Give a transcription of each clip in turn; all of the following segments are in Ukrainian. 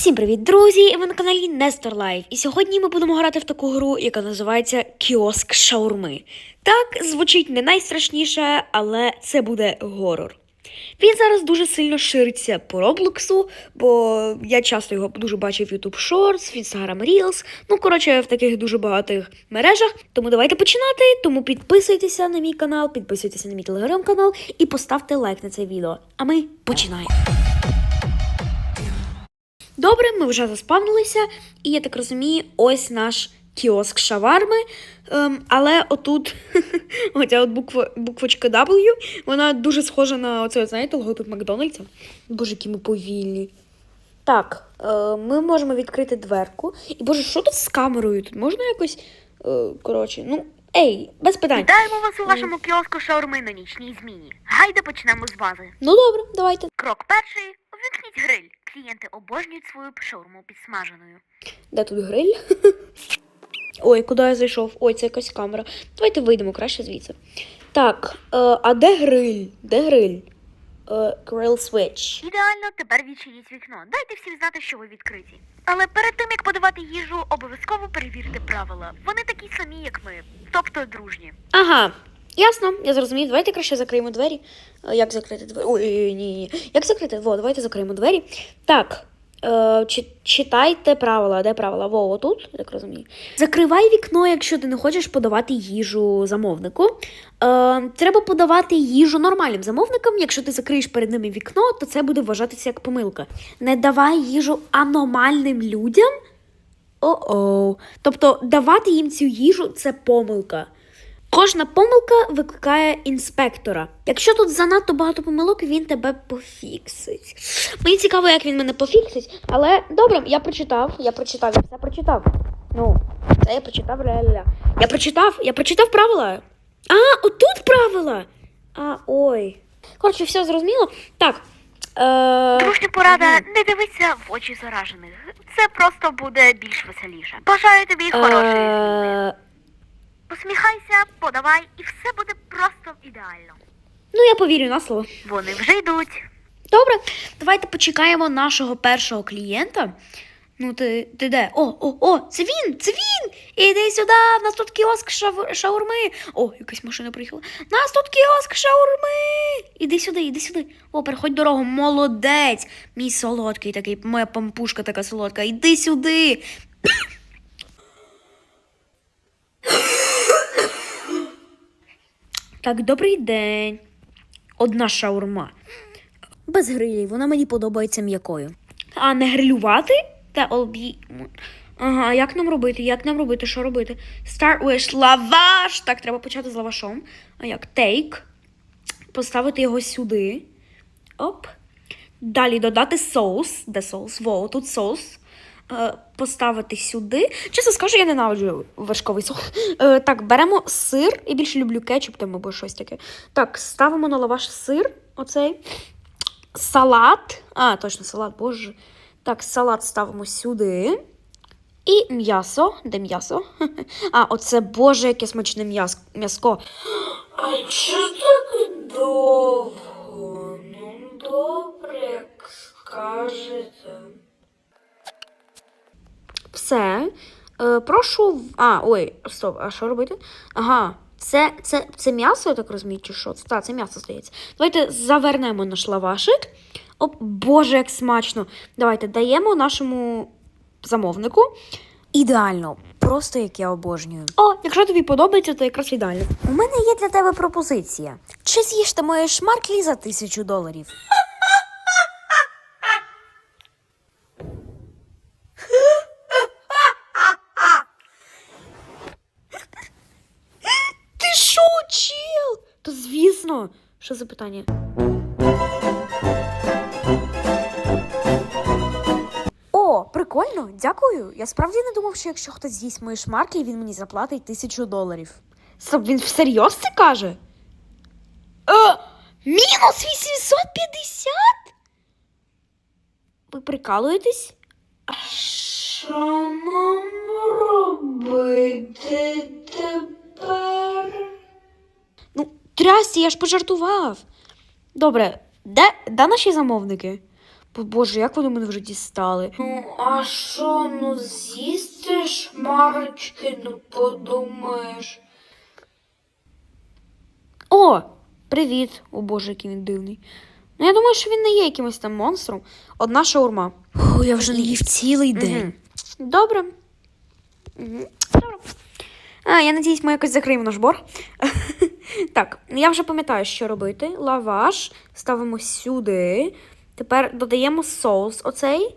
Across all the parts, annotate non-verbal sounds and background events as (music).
Всім привіт, друзі! Ви на каналі Нестор Лайв. І сьогодні ми будемо грати в таку гру, яка називається Кіоск Шаурми. Так, звучить не найстрашніше, але це буде горор. Він зараз дуже сильно шириться по Роблоксу, бо я часто його дуже бачив в YouTube Shorts, в Instagram Reels, ну коротше, в таких дуже багатих мережах. Тому давайте починати. Тому підписуйтеся на мій канал, підписуйтеся на мій телеграм-канал і поставте лайк на це відео. А ми починаємо. Добре, ми вже заспавнилися, і я так розумію, ось наш кіоск шаварми. Ем, але отут, (laughs) оця от буква, буквочка W, вона дуже схожа на оце, знаєте, логотип Макдональдса. Боже, які ми повільні. Так, е, ми можемо відкрити дверку. І боже, що тут з камерою? Тут можна якось. Е, коротше, ну, ей, без питань. Вітаємо вас у вашому кіоску шаурми на нічній зміні. Гайда почнемо з бази. Ну добре, давайте. Крок перший. Увімкніть гриль. Клієнти обожнюють свою шаурму підсмаженою. Де тут гриль? (laughs) Ой, куди я зайшов? Ой, це якась камера. Давайте вийдемо краще звідси. Так, е, а де гриль? Де гриль? Е, grill switch. Ідеально, тепер відчиніть вікно. Дайте всім знати, що ви відкриті. Але перед тим як подавати їжу, обов'язково перевірте правила. Вони такі самі, як ми, тобто дружні. Ага, ясно, я зрозумів. Давайте краще закриємо двері. Е, Як закрити двері? Ой, ні, ні. Як закрити? Во, давайте закриємо двері. Так. Е, чи, читайте правила. Де правила? Во, отут, я так розумію. Закривай вікно, якщо ти не хочеш подавати їжу замовнику. Е, треба подавати їжу нормальним замовникам. Якщо ти закриєш перед ними вікно, то це буде вважатися як помилка. Не давай їжу аномальним людям. О-оу. Тобто давати їм цю їжу це помилка. Кожна помилка викликає інспектора. Якщо тут занадто багато помилок, він тебе пофіксить. Мені цікаво, як він мене пофіксить, але добре, я прочитав, я прочитав, я все прочитав. Ну, це я прочитав реально. Я прочитав, я прочитав правила. А, отут правила. А, ой. Коротше, все зрозуміло. Так. Е... Дружня порада, не дивися в очі заражених. Це просто буде більш веселіше. Бажаю тобі хорошої. Е... Посміхайся, подавай, і все буде просто ідеально. Ну, я повірю на слово. Вони вже йдуть. Добре, давайте почекаємо нашого першого клієнта. Ну, ти, ти де? О, о, о, це він! Це він! Іди сюди, в нас тут кіоск шав... шаурми. О, якась машина приїхала. Нас тут кіоск шаурми. Іди сюди, іди сюди. О, переходь дорогу. Молодець. Мій солодкий такий, моя пампушка така солодка. Іди сюди. Так, добрий день. Одна шаурма. Без грилів, вона мені подобається м'якою. А не грилювати? Та обі. Ага, як нам робити? Як нам робити? Що робити? Start with лаваш. Так, треба почати з лавашом. А як? Take. Поставити його сюди. Оп. Далі додати соус. Де соус? Во, тут соус. Е, Поставити сюди. Чесно скажу, я ненавиджу вершковий соус. Е, так, беремо сир. Я більше люблю кетчуп там або щось таке. Так, ставимо на лаваш сир. Оцей. Салат. А, точно, салат, боже. Так, салат ставимо сюди. І м'ясо. Де м'ясо? (laughs) А, оце боже, яке смачне м'яс- м'яско. А чого так довго? Ну, добре, як скажете. Все. Е, прошу. А, ой, стоп, а що робити? Ага. Це, це, це м'ясо, я так розумію, чи що? Так, це м'ясо здається. Давайте завернемо наш лавашик. О, Боже, як смачно. Давайте даємо нашому замовнику. Ідеально, просто як я обожнюю. О, якщо тобі подобається, то якраз ідеально. У мене є для тебе пропозиція. Чи з'їш ти мої шмарклі за тисячу доларів? (laughs) Ти що, То звісно. Що за питання? О, прикольно, дякую. Я справді не думав, що якщо хтось з'їсть мої шмарки, він мені заплатить тисячу доларів. Стоп, він всерйоз це каже? Е, мінус 850? Ви прикалуєтесь? Що нам робити тепер? Трясся, я ж пожартував. Добре, де, де наші замовники? Бо, Боже, як вони мене вже дістали. Ну, а що, ну з'їсти шмарочки, ну подумаєш. О, привіт. О Боже, який він дивний. Ну, я думаю, що він не є якимось там монстром. Одна шаурма. Фу, я вже не їв цілий день. Добре. Мгм. Добре. А, я надіюсь, ми якось закриємо наш борг. Так, я вже пам'ятаю, що робити. Лаваш ставимо сюди. Тепер додаємо соус оцей.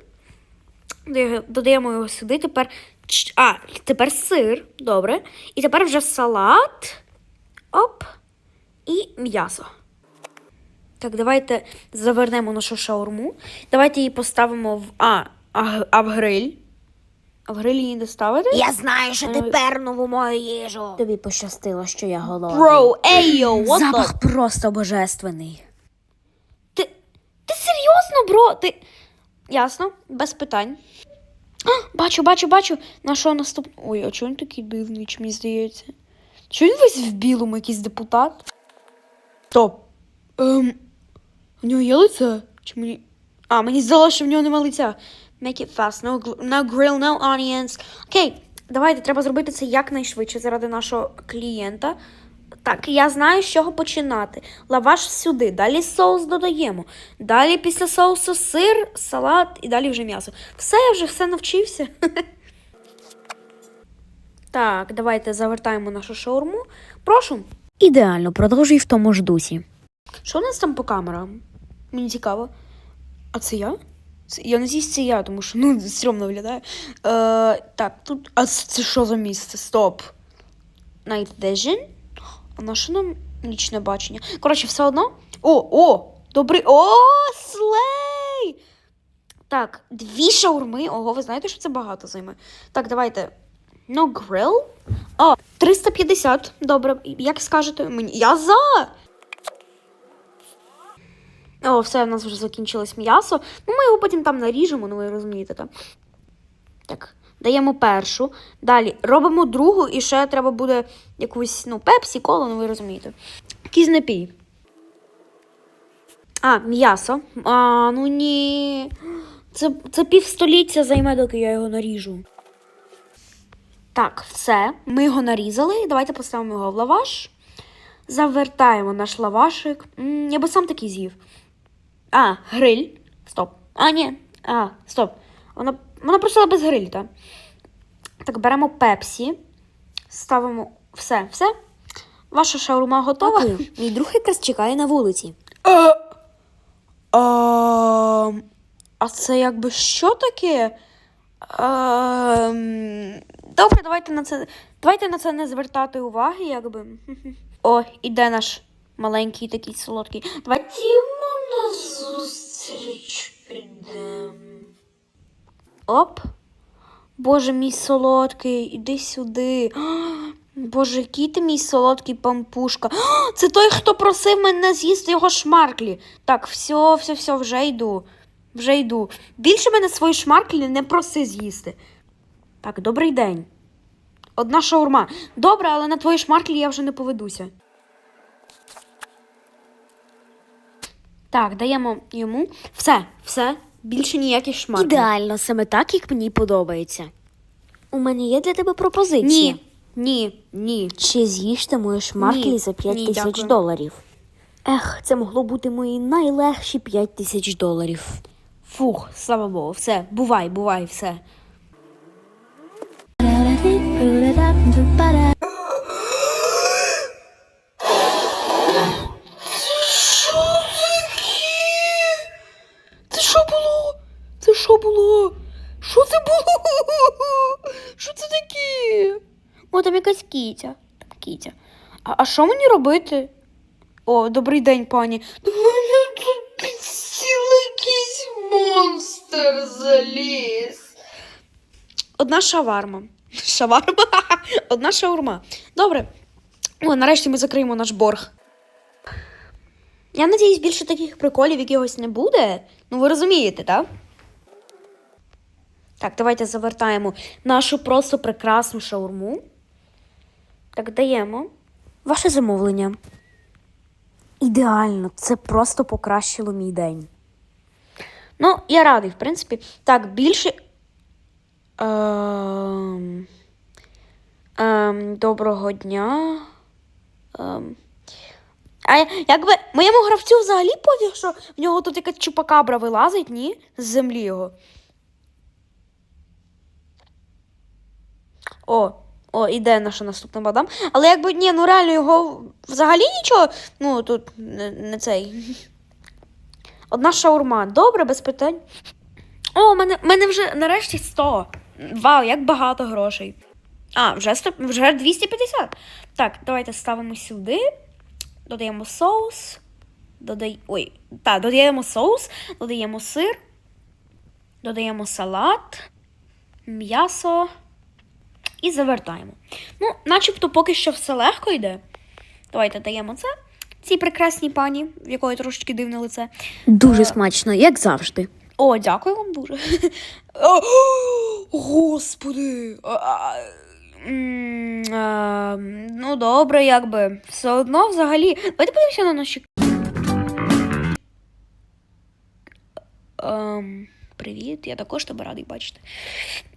Додаємо його сюди. Тепер. А, тепер сир. Добре. І тепер вже салат. Оп. І м'ясо. Так, давайте завернемо нашу шаурму. Давайте її поставимо в. А, а, а в гриль. А в гриль її не ставити? Я знаю, що Е, ти пернув у мою їжу. Тобі пощастило, що я голодний. Бро, ейо, what the... Запах просто божественний. Ти, ти серйозно, бро? Ти... Ясно, без питань. А, бачу, бачу, бачу. На що наступ... Ой, а чого він такий дивний, чи мені здається? Чого він весь в білому, якийсь депутат? Стоп. Ем, в нього є лице? Чи мені... А, мені здалося, що в нього нема лиця. Make it fast, no, no grill, no onions. Окей, давайте, треба зробити це якнайшвидше заради нашого клієнта. Так, я знаю, з чого починати. Лаваш сюди, далі соус додаємо. Далі після соусу сир, салат і далі вже м'ясо. Все, я вже все навчився. (laughs) Так, давайте завертаємо нашу шаурму. Прошу. Ідеально, продовжуй в тому ж дусі. Що у нас там по камерам? Мені цікаво. А це я? Я надіюсь, це я, тому що ну, стрьомно виглядає. Е, так, тут. А це що за місце? Стоп. Night Vision? А на що нам нічне бачення? Коротше, все одно. О, о! Добрий. О, слей! Так, дві шаурми. Ого, ви знаєте, що це багато займе. Так, давайте. No grill. О, 350. Добре. Як скажете мені? Я за! О, все, в нас вже закінчилось м'ясо. Ну, ми його потім там наріжемо, ну ви розумієте. Там. Так, даємо першу. Далі робимо другу, і ще треба буде якусь, ну, пепсі, колу, ну ви розумієте. Якийсь. А, м'ясо. А, ну ні. Це, це півстоліття займе, доки я його наріжу. Так, все. Ми його нарізали. Давайте поставимо його в лаваш. Завертаємо наш лавашик. М, я би сам такий з'їв. А, гриль. Стоп. А, ні. А, стоп. Вона, вона просила без грилю, так? Так, беремо пепсі. Ставимо все, все. Ваша шаурма готова. Дякую. Мій друг якраз чекає на вулиці. А, а, а це якби що таке? Ем, добре, давайте на це. Давайте на це не звертати уваги, якби. (laughs) О, іде наш маленький такий солодкий. Давайте на зустріч підемо. Оп. Боже, мій солодкий, іди сюди. Боже, який ти мій солодкий пампушка. Це той, хто просив мене з'їсти його шмарклі. Так, все, все, все, вже йду. Вже йду. Більше мене свої шмарклі не проси з'їсти. Так, добрий день. Одна шаурма. Добре, але на твої шмарклі я вже не поведуся. Так, даємо йому. Все, все. Більше ніяких шмарклів. Ідеально, саме так, як мені подобається. У мене є для тебе пропозиція. Ні, ні, ні. Чи з'їш ти мої шмарклі Ні, за 5 ні, тисяч дякую. доларів? Ех, це могло бути мої найлегші 5 тисяч доларів. Фух, слава Богу, все, бувай, бувай, все. Що мені робити? О, добрий день, пані. До мене тут підсіл якийсь монстр заліз. Одна шаварма. Шаварма? (laughs) Одна шаурма. Добре. О, нарешті ми закриємо наш борг. Я надіюсь, більше таких приколів якихось не буде. Ну, ви розумієте, так? Так, давайте завертаємо нашу просто прекрасну шаурму. Так, даємо. Ваше замовлення. Ідеально, це просто покращило мій день. Ну, я радий, в принципі. Так, більше. Ем... Ем, доброго дня. Ем... А якби моєму гравцю взагалі пофіг, що в нього тут якась чупакабра вилазить, ні? З землі його. О, о, іде наша наступна мадам. Але якби ні, ну реально його взагалі нічого. Ну, тут не, не цей. Одна шаурма. Добре, без питань. О, мене, мене вже нарешті 100. Вау, як багато грошей. А, вже, 100, вже 250. Так, давайте ставимо сюди. Додаємо соус. Додай... Ой, так, додаємо соус, додаємо сир, додаємо салат, м'ясо і завертаємо. Ну, начебто поки що все легко йде. Давайте даємо це. Цій прекрасній пані, в якої трошечки дивне лице. Дуже смачно, як завжди. О, дякую вам дуже. О, Господи. А, а, а, Ну, добре, якби. Все одно взагалі. Давайте подивимося на наші. Ем, привіт, я також тебе радий бачити.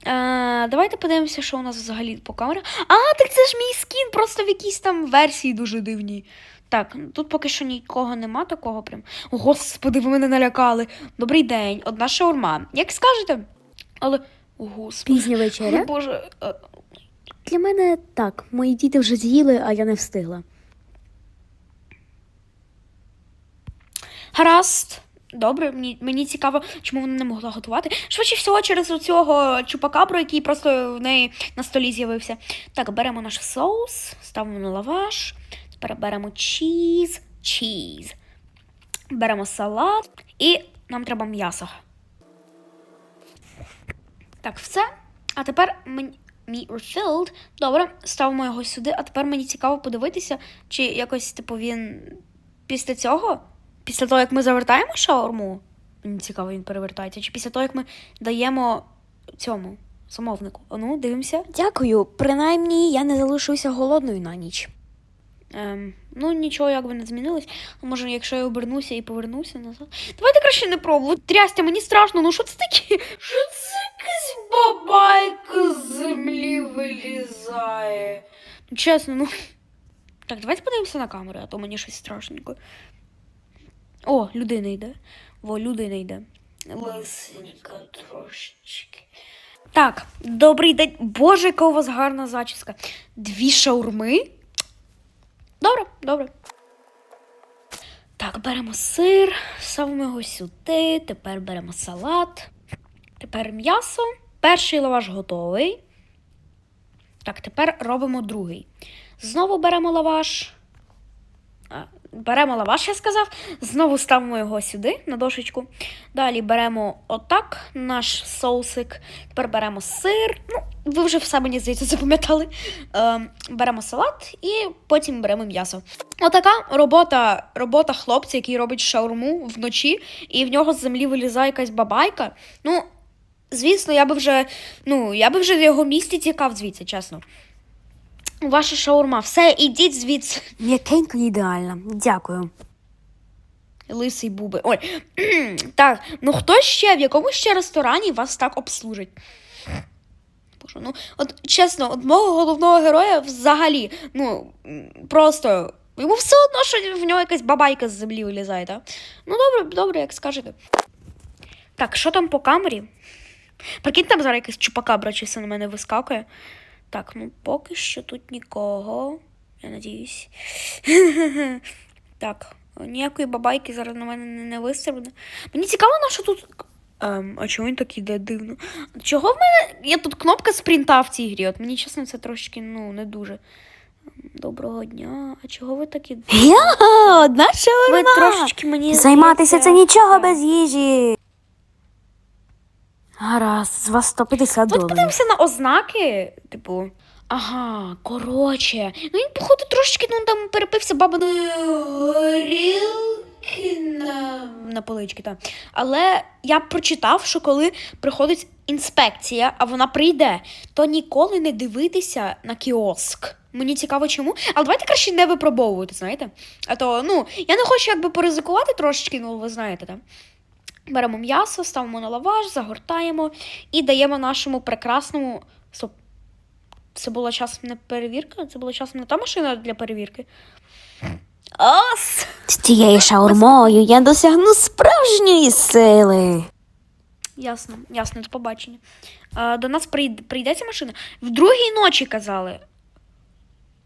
Е, давайте подивимося, що у нас взагалі по камерах. А, так це ж мій скін, просто в якійсь там версії дуже дивній. Так, тут поки що нікого нема такого прям. Господи, ви мене налякали. Добрий день, одна шаурма. Як скажете? Але. О, Господи. Пізня вечеря. Боже. е, Для мене так, мої діти вже з'їли, а я не встигла. Гаразд. Добре, мені, мені цікаво, чому вона не могла готувати. Швидше всього, через цього чупакабру, який просто в неї на столі з'явився. Так, беремо наш соус, ставимо на лаваш. Тепер беремо чіз, чіз. Беремо салат і нам треба м'ясо. Так, все. А тепер мені. Мій refilled. Добре, ставимо його сюди. А тепер мені цікаво подивитися, чи якось, типу, він після цього, після того, як ми завертаємо шаурму, мені цікаво, він перевертається, чи після того, як ми даємо цьому замовнику. Ну, дивимося. Дякую, принаймні я не залишуся голодною на ніч. Ем, ну, нічого якби не змінилось. Може, якщо я обернуся і повернуся назад. Давайте краще не пробувати. Трястя, мені страшно. Ну що це таке? Що це якась бабайка з землі вилізає? Ну, чесно, ну. Так, давайте подивимося на камеру, а то мені щось страшненько. О, людина йде. Во, людина йде. Лисенька трошечки. Так, добрий день. Боже, яка у вас гарна зачіска. Дві шаурми. Добре, добре. Так, беремо сир, ставимо його сюди. Тепер беремо салат. Тепер м'ясо. Перший лаваш готовий. Так, тепер робимо другий. Знову беремо лаваш. А, беремо лаваш, я сказав. Знову ставимо його сюди, на дошечку. Далі беремо отак наш соусик. Тепер беремо сир. Ну, ви вже все мені здається запам'ятали. Ем, беремо салат і потім беремо м'ясо. Отака робота, робота хлопця, який робить шаурму вночі, і в нього з землі вилізає якась бабайка. Ну, звісно, я би вже, ну, я би вже в його місті тікав звідси, чесно. Ваша шаурма, все, ідіть звідси. М'якенько ідеально. Дякую. Лисий буби. Ой. (clears throat) так, ну хто ще, в якому ще ресторані вас так обслужить? Боже, ну, от чесно, от мого головного героя взагалі, ну, просто. Йому все одно, що в нього якась бабайка з землі вилізає, так? Ну, добре, добре, як скажете. Так, що там по камері? Прикинь, там зараз якась чупакабра чисто на мене вискакує. Так, ну поки що тут нікого. Я надіюсь. так, ніякої бабайки зараз на мене не, не вистрибне. Мені цікаво, на що тут. Ем, а чого він так іде дивно? Чого в мене. Є тут кнопка спринта в цій грі. От мені чесно, це трошки, ну, не дуже. Ем, Доброго дня. А чого ви такі. Я одна Ви трошечки мені. Займатися це нічого так. без їжі. Гаразд, з вас 150 Давайте доларів. подивимося на ознаки, типу. Ага, коротше. Ну він, походу, трошечки ну, там перепився горілки на, на полички, так. Але я прочитав, що коли приходить інспекція, а вона прийде, то ніколи не дивитися на кіоск. Мені цікаво, чому. Але давайте краще не випробовувати, знаєте? А то, ну, я не хочу якби поризикувати трошечки, ну ви знаєте, так. Беремо м'ясо, ставимо на лаваш, загортаємо і даємо нашому прекрасному. Стоп. Це була часом не перевірка? Це була часом не та машина для перевірки. Ос! З цією шаурмою я досягну справжньої сили. Ясно, ясно, до побачення. А, до нас прийде, прийде ця машина. В другій ночі казали.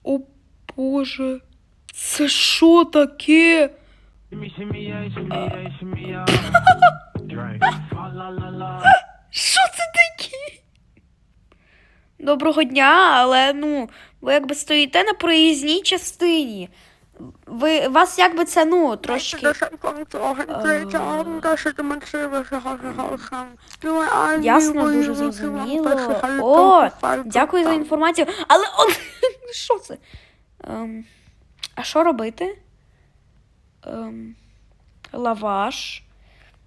О Боже, це що таке? Що це таке? Доброго дня, але ну, ви якби стоїте на проїзній частині. Ви вас якби це ну трошки. Ясно, дуже зрозуміло. О, дякую за інформацію. Але (laughs) от що це? Ем, а що робити? Ем, лаваш.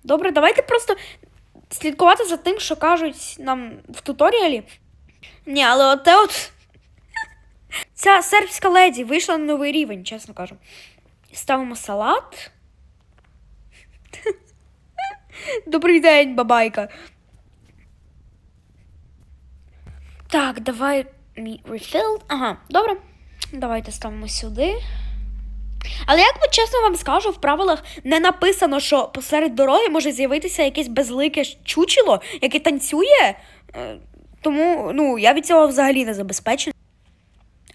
Добре, давайте просто слідкувати за тим, що кажуть нам в туторіалі. Ні, але оте от. (laughs) Ця сербська леді вийшла на новий рівень, чесно кажу. Ставимо салат. (laughs) Добрий день, бабайка. Так, давай мій refilled. Ага, добре. Давайте ставимо сюди. Але як би чесно вам скажу, в правилах не написано, що посеред дороги може з'явитися якесь безлике чучело, яке танцює. Е, Тому ну, я від цього взагалі не забезпечений.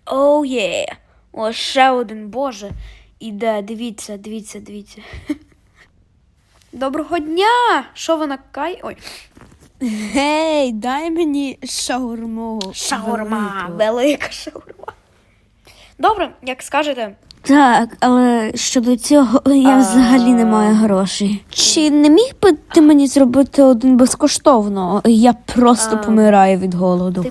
Оу є. О, ще один, боже. Іде, дивіться, дивіться, дивіться. (laughs) Доброго дня! Що ви на кай? Ой, Гей, дай мені шаурму. шаурма, велика шаурма. Добре, як скажете. Так, але щодо цього (laughs) я взагалі не маю грошей. Чи не міг би ти мені зробити один безкоштовно? Я просто помираю від голоду.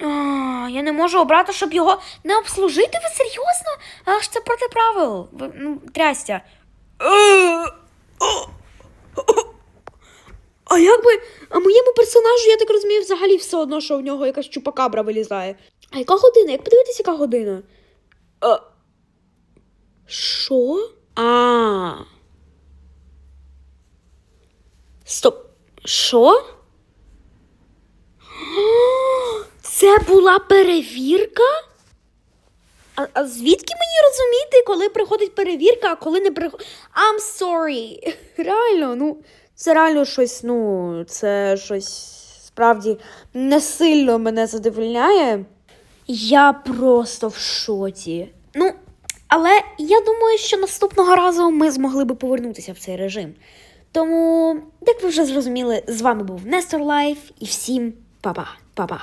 А, я не можу обрати, щоб його не обслужити. Ви серйозно? Але ж це проти правил. Ви, ну, трястя. А як би. А моєму персонажу, я так розумію, взагалі все одно, що в нього якась чупакабра вилізає. А яка година? Як подивитися, яка година? А... Що? А. Стоп. Що? Це була перевірка? А, а звідки мені розуміти, коли приходить перевірка, а коли не приходить. I'm sorry. (laughs) Реально, ну, це реально щось, ну, це щось справді не сильно мене задовольняє. Я просто в шоці. Ну, але я думаю, що наступного разу ми змогли би повернутися в цей режим. Тому, як ви вже зрозуміли, з вами був Нестор Лайф і всім па-па, па-па.